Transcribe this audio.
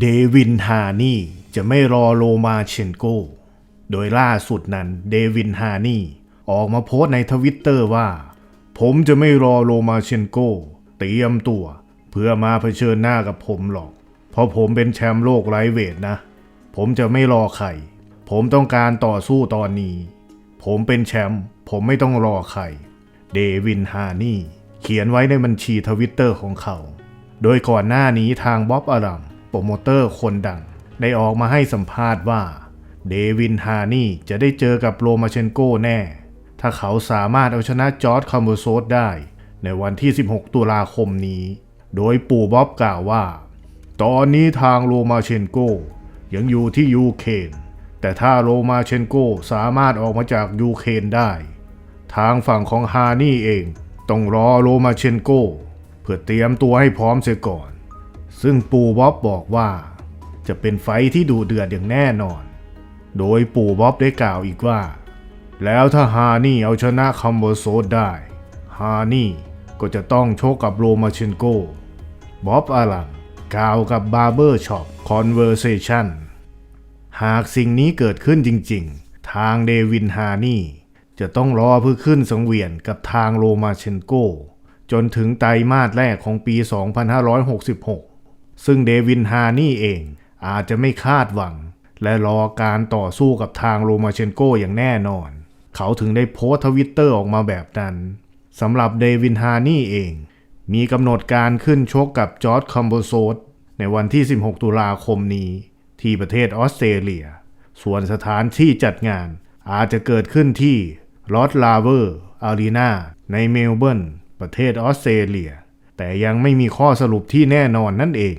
เดวินฮานี่จะไม่รอโลมาเชนโก โดยล่าสุดนั้นเดวินฮานี่ออกมาโพสต์ในทวิตเตอร์ว่า ผมจะไม่รอโลมาเชนโก เตรียมตัว เพื่อมาเผชิญหน้ากับผมหรอก เพราะผมเป็นแชมป์โลกไลเวทนะ ผมจะไม่รอใคร ผมต้องการต่อสู้ตอนนี้ ผมเป็นแชมป์ผมไม่ต้องรอใคร เดวินฮานี่เขียนไว้ในบัญชีทวิตเตอร์ของเขา โดยก่อนหน้านี้ทางบ๊อบอารัม โปรโมเตอร์คนดัง ได้ออกมาให้สัมภาษณ์ว่า เดวินฮานี่จะได้เจอกับโรมาเชนโกแน่ ถ้าเขาสามารถเอาชนะจอร์ดคาร์โมโซสได้ ในวันที่ 16 ตุลาคมนี้ โดยปู่บ๊อบกล่าวว่า ตอนนี้ทางโรมาเชนโกยังอยู่ที่ยูเครนแต่ถ้าโรมาเชนโกสามารถออกมาจากยูเครนได้ ทางฝั่งของฮานี่เอง ต้องรอโรมาเชนโกเพื่อเตรียมตัวให้พร้อมเสียก่อน ซึ่งปู่บ๊อบบอกว่า จะเป็นไฟที่ดูเดือดอย่างแน่นอน โดยปู่บ๊อบได้กล่าวอีกว่า แล้วถ้าฮานี่เอาชนะคัมเบอร์โซดได้ ฮานี่ก็จะต้องโชกกับโรมาเชนโกบ๊อบอาลัมกล่าวกับบาร์เบอร์ช็อปคอนเวอร์เซชันหากสิ่งนี้เกิดขึ้นจริงๆ ทางเดวินฮานี่ จะต้องรอเพื่อขึ้นสังเวียนกับทางโรมาเชนโกจนถึงไตรมาสแรกของปี 2566 ซึ่งเดวินฮานี่เองอาจจะไม่คาดหวัง และรอการต่อสู้กับทางโรมาเชนโกอย่างแน่นอน เขาถึงได้โพสต์ทวิตเตอร์ออกมาแบบนั้นสำหรับเดวินฮานี่เอง มีกำหนดการขึ้นชกกับจอร์ดคอมโบโซดในวันที่ 16 ตุลาคมนี้ ที่ประเทศออสเตรเลีย ส่วนสถานที่จัดงานอาจจะเกิดขึ้นที่ลอ d ลาเวอร์อารีนาในเมลเบิร์นประเทศออสเตรเลีย แต่ยังไม่มีข้อสรุปที่แน่นอนนั่นเอง